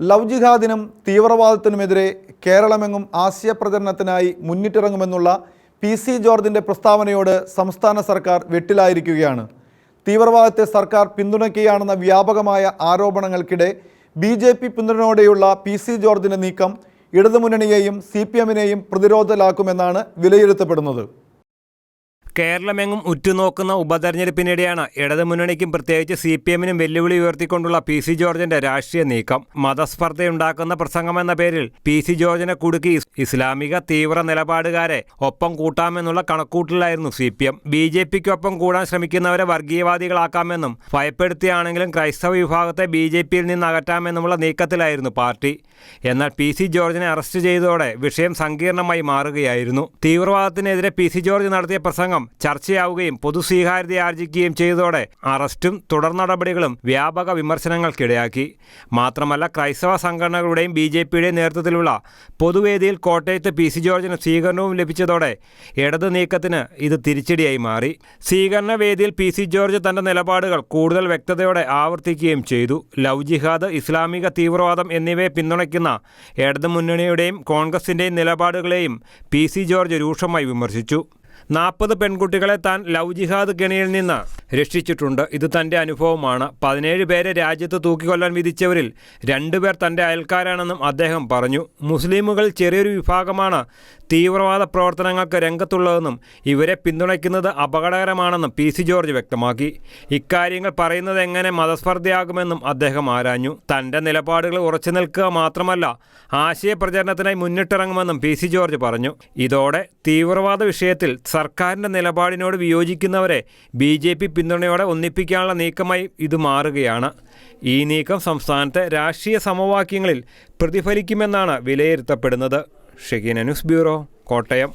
Love ജിഹാദിനും തീവ്രവാദത്തിനുമെതിരെ കേരളമെങ്ങും ആശയ പ്രചരണത്തിനായി മുന്നിട്ടിറങ്ങുമെന്നുള്ള P C ജോർജിന്റെ പ്രസ്താവനയോട് സംസ്ഥാന സർക്കാർ വെട്ടിലായിരിക്കുകയാണ്. തീവ്രവാദത്തെ സർക്കാർ പിന്തുണയ്ക്കുകയാണെന്ന വ്യാപകമായ ആരോപണങ്ങൾക്കിടെ ബി ജെ പി പിന്തുണയോടെയുള്ള പി സി ജോർജിന്റെ നീക്കം ഇടതുമുന്നണിയെയും സി പി എമ്മിനെയും പ്രതിരോധത്തിലാക്കുമെന്നാണ് വിലയിരുത്തപ്പെടുന്നത്. കേരളമെങ്ങും ഉറ്റുനോക്കുന്ന ഉപതെരഞ്ഞെടുപ്പിനിടെയാണ് ഇടതുമുന്നണിക്കും പ്രത്യേകിച്ച് സി പി എമ്മിനും വെല്ലുവിളി ഉയർത്തിക്കൊണ്ടുള്ള പി സി ജോർജിന്റെ രാഷ്ട്രീയ നീക്കം. മതസ്പർദ്ധയുണ്ടാക്കുന്ന പ്രസംഗമെന്ന പേരിൽ പി സി ജോർജിനെ കുടുക്കി ഇസ്ലാമിക തീവ്ര നിലപാടുകാരെ ഒപ്പം കൂട്ടാമെന്നുള്ള കണക്കൂട്ടിലായിരുന്നു C P M. B J പിക്കൊപ്പം കൂടാൻ ശ്രമിക്കുന്നവരെ വർഗീയവാദികളാക്കാമെന്നും ഭയപ്പെടുത്തിയാണെങ്കിലും ക്രൈസ്തവ വിഭാഗത്തെ ബി ജെ പിയിൽ നിന്ന് അകറ്റാമെന്നുമുള്ള നീക്കത്തിലായിരുന്നു പാർട്ടി. എന്നാൽ പി സി ജോർജിനെ അറസ്റ്റ് ചെയ്തതോടെ വിഷയം സങ്കീർണമായി മാറുകയായിരുന്നു. തീവ്രവാദത്തിനെതിരെ പി സി ജോർജ് നടത്തിയ പ്രസംഗം ചർച്ചയാവുകയും പൊതുസ്വീകാര്യത ആർജിക്കുകയും ചെയ്തതോടെ അറസ്റ്റും തുടർ നടപടികളും വ്യാപക വിമർശനങ്ങൾക്കിടയാക്കി. മാത്രമല്ല ക്രൈസ്തവ സംഘടനകളുടെയും ബി ജെ പിയുടെയും നേതൃത്വത്തിലുള്ള പൊതുവേദിയിൽ കോട്ടയത്ത് പി സി ജോർജിന് സ്വീകരണവും ലഭിച്ചതോടെ ഇടതു നീക്കത്തിന് ഇത് തിരിച്ചടിയായി മാറി. സ്വീകരണ വേദിയിൽ പി സി ജോർജ് തന്റെ നിലപാടുകൾ കൂടുതൽ വ്യക്തതയോടെ ആവർത്തിക്കുകയും ചെയ്തു. ലവ് ജിഹാദ് ഇസ്ലാമിക തീവ്രവാദം എന്നിവയെ പിന്തുണയ്ക്കുന്ന ഇടതു മുന്നണിയുടെയും കോൺഗ്രസിന്റെയും നിലപാടുകളെയും പി സി ജോർജ് രൂക്ഷമായി വിമർശിച്ചു. നാൽപ്പത് പെൺകുട്ടികളെ താൻ ലവ് ജിഹാദ് കെണിയിൽ നിന്ന് രക്ഷിച്ചിട്ടുണ്ട്. ഇത് തന്റെ അനുഭവമാണ്. പതിനേഴ് പേരെ രാജ്യത്ത് തൂക്കിക്കൊല്ലാൻ വിധിച്ചവരിൽ രണ്ടുപേർ തന്റെ അയൽക്കാരാണെന്നും അദ്ദേഹം പറഞ്ഞു. മുസ്ലിമുകൾ ചെറിയൊരു വിഭാഗമാണ് തീവ്രവാദ പ്രവർത്തനങ്ങൾക്ക് രംഗത്തുള്ളതെന്നും ഇവരെ പിന്തുണയ്ക്കുന്നത് അപകടകരമാണെന്നും പി സി ജോർജ് വ്യക്തമാക്കി. ഇക്കാര്യങ്ങൾ പറയുന്നത് എങ്ങനെ മതസ്പർദ്ധയാകുമെന്നും അദ്ദേഹം ആരാഞ്ഞു. തന്റെ നിലപാടുകൾ ഉറച്ചു നിൽക്കുക മാത്രമല്ല ആശയപ്രചരണത്തിനായി മുന്നിട്ടിറങ്ങുമെന്നും പി സി ജോർജ് പറഞ്ഞു. ഇതോടെ തീവ്രവാദ വിഷയത്തിൽ സർക്കാരിന്റെ നിലപാടിനോട് വിയോജിക്കുന്നവരെ ബി ജെ പി പിന്തുണയോടെ ഒന്നിപ്പിക്കാനുള്ള നീക്കമായി ഇത് മാറുകയാണ്. ഈ നീക്കം സംസ്ഥാനത്തെ രാഷ്ട്രീയ സമവാക്യങ്ങളിൽ പ്രതിഫലിക്കുമെന്നാണ് വിലയിരുത്തപ്പെടുന്നത്. ഷെഗീന ന്യൂസ് ബ്യൂറോ കോട്ടയം